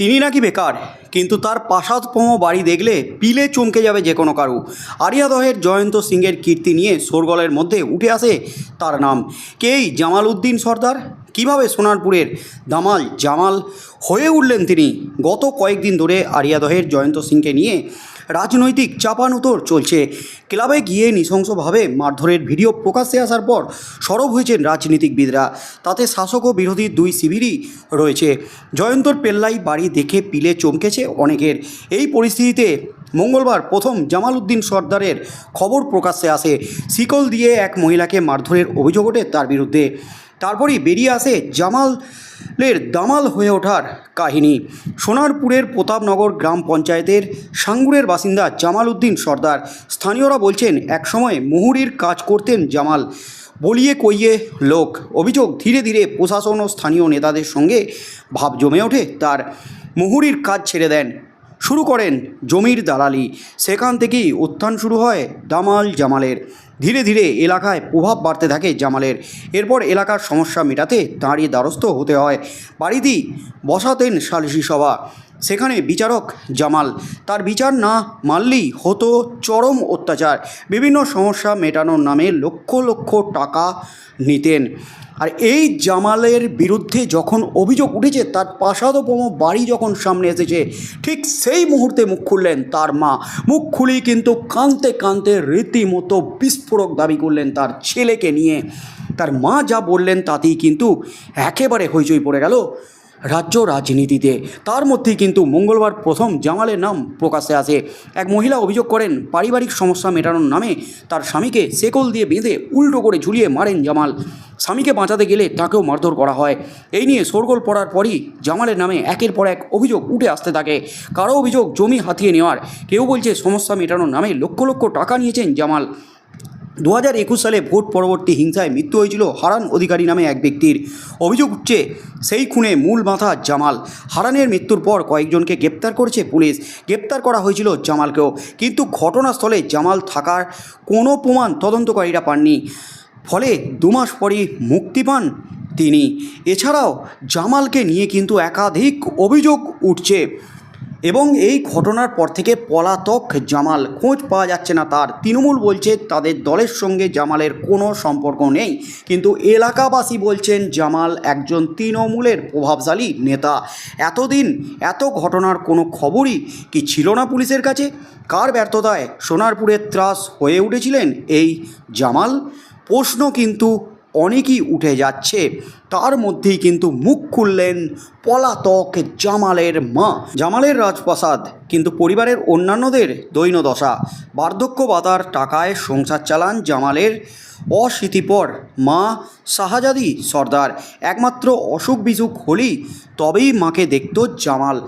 তিনি নাকি বেকার, কিন্তু তার পাশাতপম বাড়ি দেখলে পিলে চমকে যাবে যে কোনো কারু। আরিয়াদহের জয়ন্ত সিংয়ের কীর্তি নিয়ে শোরগলের মধ্যে উঠে আসে তার নাম। কেই জামাল উদ্দিন সর্দার? কীভাবে সোনারপুরের দামাল জামাল হয়ে উঠলেন তিনি? গত কয়েকদিন ধরে আরিয়াদহের জয়ন্ত সিংকে নিয়ে রাজনৈতিক চাপানুতর চলছে। ক্লাবে গিয়ে নৃশংসভাবে মারধরের ভিডিও প্রকাশ্যে আসার পর সরব হয়েছেন রাজনীতিকবিদরা। তাতে শাসক ও বিরোধী দুই শিবিরই রয়েছে। জয়ন্তর পেল্লাই বাড়ি দেখে পিলে চমকেছে অনেকের। এই পরিস্থিতিতে মঙ্গলবার প্রথম জামাল উদ্দিন সর্দারের খবর প্রকাশ্যে আসে। শিকল দিয়ে এক মহিলাকে মারধরের অভিযোগ ওঠে তার বিরুদ্ধে। তারপরই বেরিয়ে আসে জামালের দামাল হয়ে ওঠার কাহিনী। সোনারপুরের প্রতাপনগর গ্রাম পঞ্চায়েতের সাঙ্গুরের বাসিন্দা জামাল উদ্দিন সর্দার। স্থানীয়রা বলছেন, একসময় মুহুরির কাজ করতেন জামাল, বলিয়ে কইয়ে লোক। অভিযোগ ধীরে ধীরে প্রশাসন ও স্থানীয় নেতাদের সঙ্গে ভাব জমে ওঠে। তার মুহুরির কাজ ছেড়ে দেন। শুরু করেন জমির দালালি। সেখান থেকেই উত্থান শুরু হয় দামাল জামালের। ধীরে ধীরে এলাকায় প্রভাব বাড়তে থাকে জামালের। এরপর এলাকার সমস্যা মেটাতে তাঁরই দ্বারস্থ হতে হয়। বাড়িতেই বসাতেন সালিশি সভা। সেখানে বিচারক জামাল। তার বিচার না মানলেই হতো চরম অত্যাচার। বিভিন্ন সমস্যা মেটানোর নামে লক্ষ লক্ষ টাকা নিতেন। আর এই জামালের বিরুদ্ধে যখন অভিযোগ উঠেছে, তার প্রাসাদপম বাড়ি যখন সামনে এসেছে, ঠিক সেই মুহূর্তে মুখ খুললেন তার মা। মুখ খুলেই কিন্তু কাঁদতে কাঁদতে রীতিমতো বিস্ফোরক দাবি করলেন তার ছেলেকে নিয়ে। তার মা যা বললেন তাতেই কিন্তু একেবারে হইচই পড়ে গেল। রাজ্য রাজনীতিতে। তার মধ্যেই কিন্তু মঙ্গলবার প্রথম জামালের নাম প্রকাশ্যে আসে। এক মহিলা অভিযোগ করেন, পারিবারিক সমস্যা মেটানোর নামে তার স্বামীকে সেকল দিয়ে বেঁধে উল্টো করে ঝুলিয়ে মারেন জামাল। স্বামীকে বাঁচাতে গেলে তাকেও মারধর করা হয়। এই নিয়ে শোরগোল পড়ার পরই জামালের নামে একের পর এক অভিযোগ উঠে আসতে থাকে। কারও অভিযোগ জমি হাতিয়ে নেওয়ার, কেউ বলছে সমস্যা মেটানোর নামে লক্ষ লক্ষ টাকা নিয়েছেন জামাল। দু হাজার একুশ সালে ভোট পরবর্তী হিংসায় মৃত্যু হয়েছিল হারান অধিকারী নামে এক ব্যক্তির। অভিযোগ উঠছে, সেই খুনে মূল মাথা জামাল। হারানের মৃত্যুর পর কয়েকজনকে গ্রেপ্তার করেছে পুলিশ। গ্রেপ্তার করা হয়েছিল জামালকেও, কিন্তু ঘটনাস্থলে জামাল থাকার কোনো প্রমাণ তদন্তকারীরা পাননি। ফলে দু মাস পরই মুক্তি পান তিনি। এছাড়াও জামালকে নিয়ে কিন্তু একাধিক অভিযোগ উঠছে। এবং এই ঘটনার পর থেকে পলাতক জামাল খোঁজ পাওয়া যাচ্ছে না তার। তৃণমূল বলছে তাদের দলের সঙ্গে জামালের কোনো সম্পর্ক নেই। কিন্তু এলাকাবাসী বলছেন জামাল একজন তৃণমূলের প্রভাবশালী নেতা। এতদিন এত ঘটনার কোনো খবরই কি ছিল না পুলিশের কাছে? কার ব্যর্থতায় সোনারপুরের ত্রাস হয়ে উঠেছিলেন এই জামাল? প্রশ্ন কিন্তু অনেকই উঠে যাচ্ছে। তার মধ্যেই কিন্তু মুখ খুললেন পলাতক জামালের মা। জামালের রাজপ্রাসাদ কিন্তু পরিবারের অন্যান্যদের দৈনদশা বার্ধক্য ভাতার টাকায় সংসার চালান জামালের অশীতিপর মা শাহজাদি সর্দার। একমাত্র অসুখ বিসুখ হলেই তবেই মাকে দেখত জামাল।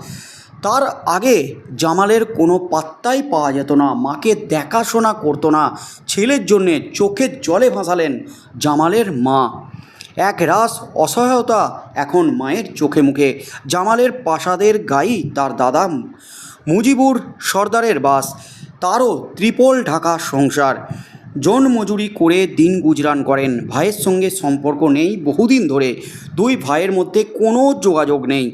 তার আগে জামালের কোনো পাত্তাই পাওয়া যেত না। মাকে দেখাশোনা করতো না। ছেলের জন্যে চোখের জলে ভাসালেন জামালের মা। এক রাস অসহায়তা এখন মায়ের চোখে মুখে। জামালের প্রাসাদের গাই তার দাদা মুজিবুর সর্দারের বাস। তারও ত্রিপল ঢাকা সংসার। জন মজুরি করে দিন গুজরান করেন। ভাইয়ের সঙ্গে সম্পর্ক নেই বহুদিন ধরে। দুই ভাইয়ের মধ্যে কোনো যোগাযোগ নেই।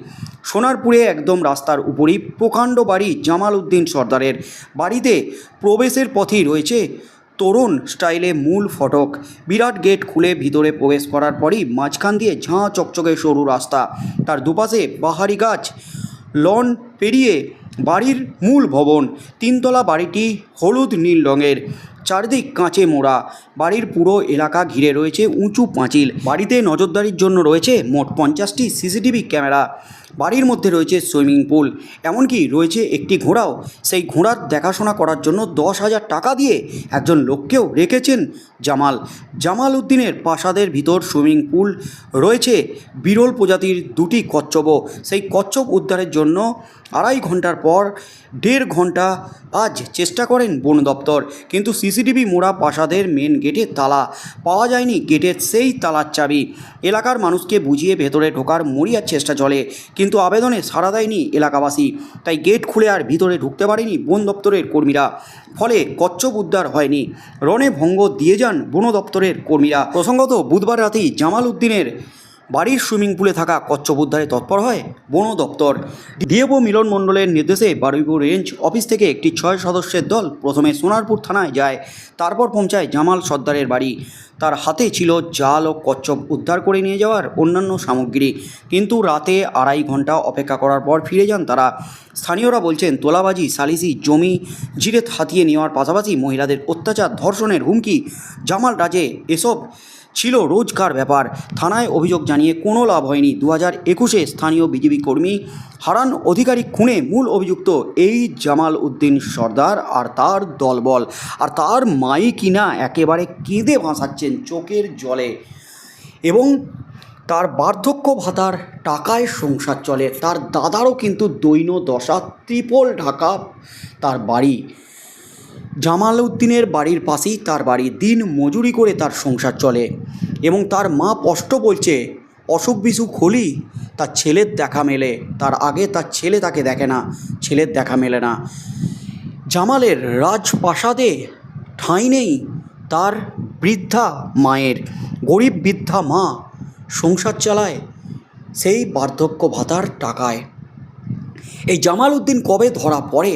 সোনারপুরে একদম রাস্তার উপরই প্রকাণ্ড বাড়ি জামাল উদ্দিন সর্দারের। বাড়িতে প্রবেশের পথেই রয়েছে তরুণ স্টাইলে মূল ফটক। বিরাট গেট খুলে ভিতরে প্রবেশ করার পরই মাঝখান দিয়ে ঝাঁ চকচকে সরু রাস্তা। তার দুপাশে বাহারি গাছ, লন পেরিয়ে বাড়ির মূল ভবন। তিনতলা বাড়িটি হলুদ নীল রঙের। চারদিক কাঁচে মোড়া। বাড়ির পুরো এলাকা ঘিরে রয়েছে উঁচু পাঁচিল। বাড়িতে নজরদারির জন্য রয়েছে মোট পঞ্চাশটি সিসিটিভি ক্যামেরা। বাড়ির মধ্যে রয়েছে সুইমিং পুল। এমনকি রয়েছে একটি ঘোড়াও। সেই ঘোড়ার দেখাশোনা করার জন্য দশ হাজার টাকা দিয়ে একজন লোককেও রেখেছেন জামাল। জামাল উদ্দিনের প্রাসাদের ভিতর সুইমিং পুল রয়েছে। বিরল প্রজাতির দুটি কচ্ছপও। সেই কচ্ছপ উদ্ধারের জন্য আড়াই ঘণ্টার পর দেড় ঘণ্টা আজ চেষ্টা করেন বন দপ্তর। কিন্তু সিসিটিভি মোড়া প্রাসাদের মেন গেটে তালা। পাওয়া যায়নি গেটের সেই তালার চাবি। এলাকার মানুষকে বুঝিয়ে ভেতরে ঢোকার মরিয়ার চেষ্টা চলে। কিন্তু আবেদনে সাড়া দেয়নি এলাকাবাসী। তাই গেট খুলে আর ভিতরে ঢুকতে পারেনি বন দপ্তরের কর্মীরা। ফলে কচ্ছপ উদ্ধার হয়নি। রণে ভঙ্গ দিয়ে যান বন দপ্তরের কর্মীরা। প্রসঙ্গত, বুধবার রাতেই জামাল উদ্দিনের বাড়ির সুইমিং পুলে থাকা কচ্ছপ উদ্ধারে তৎপর হয় বন দপ্তর। ডিএবও মিলন মণ্ডলের নির্দেশে বারুইপুর রেঞ্জ অফিস থেকে একটি ছয় সদস্যের দল প্রথমে সোনারপুর থানায় যায়, তারপর পৌঁছায় জামাল সর্দারের বাড়ি। তার হাতে ছিল জাল ও কচ্ছপ উদ্ধার করে নিয়ে যাওয়ার অন্যান্য সামগ্রী। কিন্তু রাতে আড়াই ঘণ্টা অপেক্ষা করার পর ফিরে যান তারা। স্থানীয়রা বলছেন, তোলাবাজি, সালিসি, জমি জিরেত হাতিয়ে নেওয়ার পাশাপাশি মহিলাদের অত্যাচার, ধর্ষণের হুমকি, জামাল রাজে এসব ছিল রোজকার ব্যাপার। থানায় অভিযোগ জানিয়ে কোনো লাভ হয়নি। দু হাজার একুশে স্থানীয় বিজেপি কর্মী হারান অধিকারী খুনে মূল অভিযুক্ত এই জামাল উদ্দিন সর্দার আর তার দলবল। আর তার মাই কিনা একেবারে কেঁদে ভাসাচ্ছেন চোখের জলে। এবং তার বার্ধক্য ভাতার টাকায় সংসার চলে। তার দাদারও কিন্তু দৈন দশা ত্রিপল ঢাকা তার বাড়ি। জামাল উদ্দিনের বাড়ির পাশেই তার বাড়ি দিন মজুরি করে তার সংসার চলে এবং তার মা স্পষ্ট বলছে, অসুখ বিসুখ হলেই তার ছেলের দেখা মেলে, তার আগে তার ছেলে তাকে দেখে না, ছেলের দেখা মেলে না। জামালের রাজপ্রাসাদে ঠাঁই নেই তার বৃদ্ধা মায়ের, গরিব বৃদ্ধা মা সংসার চালায় সেই বার্ধক্য ভাতার টাকায়। এই জামাল উদ্দিন কবে ধরা পড়ে?